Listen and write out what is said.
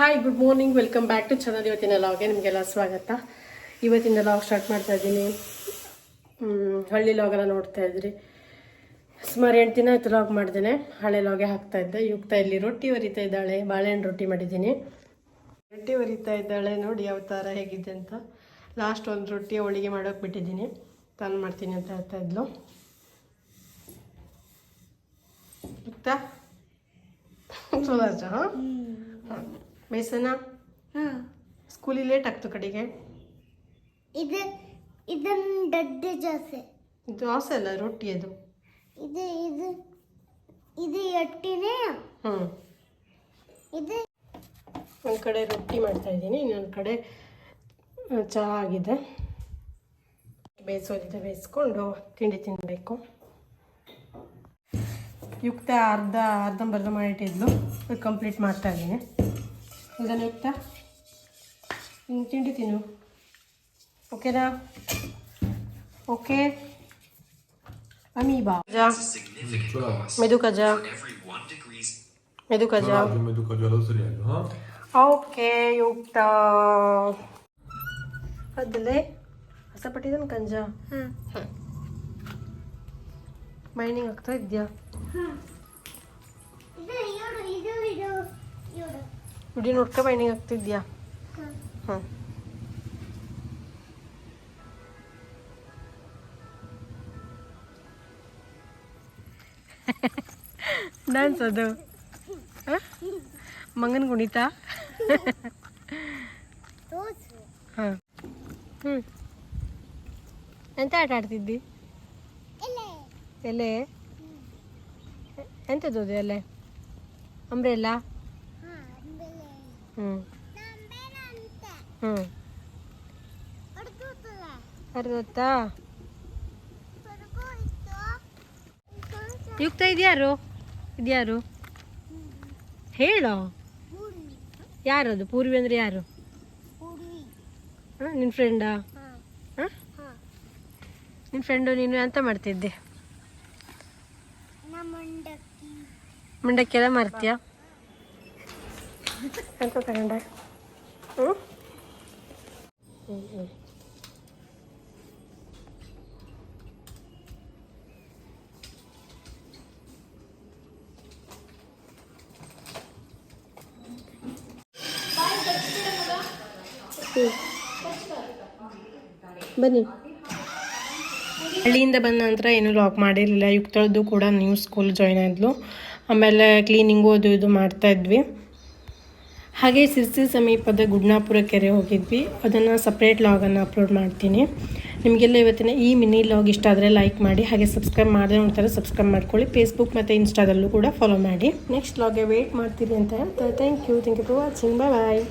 Hi good morning welcome back to channel ಇವತ್ತಿನ ಲಾಗೆ ನಿಮಗೆಲ್ಲ ಸ್ವಾಗತ. ಇವತ್ತಿನ ಲಾಗ್ ಸ್ಟಾರ್ಟ್ ಮಾಡ್ತಾ ಇದ್ದೀನಿ. ಹಳ್ಳಿ ಲಾಗೆಲ್ಲ ನೋಡ್ತಾ ಇದ್ರಿ. ಸುಮಾರು ಎಂಟು ದಿನ ಆಯ್ತು ಲಾಗ್ ಮಾಡಿದ್ದೇನೆ ಹಳೆ ಲಾಗೆ ಹಾಕ್ತಾ ಇದ್ದೆ. ಯುಕ್ತ ಇಲ್ಲಿ ರೊಟ್ಟಿ ಹೊರಿತಾ ಇದ್ದಾಳೆ. ಬಾಳೆಹಣ್ಣು ರೊಟ್ಟಿ ಮಾಡಿದ್ದೀನಿ. ರೊಟ್ಟಿ ಹೊರಿತಾ ಇದ್ದಾಳೆ. ನೋಡಿ ಯಾವ ಥರ ಹೇಗಿದೆ ಅಂತ. ಲಾಸ್ಟ್ ಒಂದು ರೊಟ್ಟಿ ಹೋಳಿಗೆ ಮಾಡೋಕೆ ಬಿಟ್ಟಿದ್ದೀನಿ. ತಾನು ಮಾಡ್ತೀನಿ ಅಂತ ಹೇಳ್ತಾ ಇದ್ಲು. ಯುಕ್ತ? ಸುಧಾರ್ಸ ಹಾಂ? ಬೇಸನ ಸ್ಕೂಲಿಗೆ ಲೇಟ್ ಆಗ್ತು ಕಡೆಗೆ? ಇದು ಇದನ್ನ ದೊಡ್ಡ ಇದು ದೋಸೆ ಅಲ್ಲ ರೊಟ್ಟಿ ಅದು. ಇದು ಇದು ಇದು ಎಟ್ಟಿನೇ? ಹ್ಞೂ ಇದು. ಒಂದು ಕಡೆ ರೊಟ್ಟಿ ಮಾಡ್ತಾ ಇದ್ದೀನಿ ಇನ್ನೊಂದು ಕಡೆ ಚಹಾ ಆಗಿದೆ. ಬೇಯಿಸೋದಿದೆ ಬೇಯಿಸ್ಕೊಂಡು ತಿಂಡಿ ತಿನ್ನಬೇಕು ಯುಕ್ತ ಅರ್ಧ ಅರ್ಧಂಬರ್ಧ ಮಾಡಿಟ್ಟಿದ್ಲು ಕಂಪ್ಲೀಟ್ ಮಾಡ್ತಾ ಇದ್ದೀನಿ. ಇದನ್ನು ಯುಕ್ತ ಇನ್ನು ತಿಂಡಿ ತಿನ್ನು ಓಕೆನಾ ಓಕೆ ಅಮೀಬಾ ಮೆದು ಕಜಾ ಮೆದು ಕಜಾ Come tu cagiolo seriato, ha? Okay ಯುಕ್ತ ಅದಲ್ಲೇ ಹೊಸ ಪಟ್ಟಿದನ್ ಕಂಜ ಮೈನಿಂಗ್ ಆಗ್ತಾ ಇದೆಯಾ ವಿಡಿಯೋ ನೋಡ್ಕೊ ಬೈಂಡಿಂಗ್ ಆಗ್ತಿದ್ಯಾ? ಹಾಂ. ಡ್ಯಾನ್ಸ್ ಅದು? ಮಂಗನ ಕುಣಿತ? ಹಾಂ. ಹ್ಞೂ ಎಂತ ಆಟ ಆಡ್ತಿದ್ದಿ? ಎಲೆ? ಎಂತದ್ದು ಅದು ಎಲೆ? ಅಂಬ್ರೆಲ್ಲ? ಹ್ಞೂ ಹ್ಞೂ ಅರ್ಧತ್ತಾ? ಯುಕ್ತ ಇದ್ಯಾರು? ಇದ್ಯಾರು? ಹೇಳೋ? ಯಾರು ಅದು ಪೂರ್ವಿ ಅಂದ್ರೆ ಯಾರು? ನಿನ್ ಹಾಂ ನಿನ್ನ ಫ್ರೆಂಡಾ ಹಾ ನಿನ್ನ ಫ್ರೆಂಡು ನೀನು ಎಂತ ಮಾಡ್ತಿದ್ದೆ. ಮುಂಡಕ್ಕಿ ಮುಂಡಕ್ಕೆಲ್ಲ ಮರ್ತೀಯ? ಹ್ಞೂ ಹ್ಞೂ ಬನ್ನಿ. ಹಳ್ಳಿಯಿಂದ ಬಂದ ನಂತರ ಏನೂ ಲಾಕ್ ಮಾಡಿರಲಿಲ್ಲ. ಯುಕ್ತಳದ್ದು ಕೂಡ ನ್ಯೂ ಸ್ಕೂಲ್ ಜಾಯ್ನ್ ಆದ್ಲು. ಆಮೇಲೆ ಕ್ಲೀನಿಂಗು ಅದು ಇದು ಮಾಡ್ತಾ ಇದ್ವಿ. ಹಾಗೆ ಸಿರ್ಸಿ ಸಮೀಪದ ಗುಡ್ನಾಪುರ ಕೆರೆ ಹೋಗಿದ್ವಿ. ಅದನ್ನು ಸಪ್ರೇಟ್ ಲಾಗನ್ನು ಅಪ್ಲೋಡ್ ಮಾಡ್ತೀನಿ. ನಿಮಗೆಲ್ಲ ಇವತ್ತಿನ ಈ ಮಿನಿ ಲಾಗ್ ಇಷ್ಟ ಆದರೆ ಲೈಕ್ ಮಾಡಿ, ಹಾಗೆ ಸಬ್ಸ್ಕ್ರೈಬ್ ಮಾಡದೆ ನೋಡ್ತಾರೆ ಸಬ್ಸ್ಕ್ರೈಬ್ ಮಾಡ್ಕೊಳ್ಳಿ. ಫೇಸ್ಬುಕ್ ಮತ್ತು ಇನ್ಸ್ಟಾದಲ್ಲೂ ಕೂಡ ಫಾಲೋ ಮಾಡಿ. ನೆಕ್ಸ್ಟ್ ಲಾಗೆ ವೆಯ್ಟ್ ಮಾಡ್ತೀರಿ ಅಂತ ಹೇಳ್ತಾ thank you thank you for watching bye bye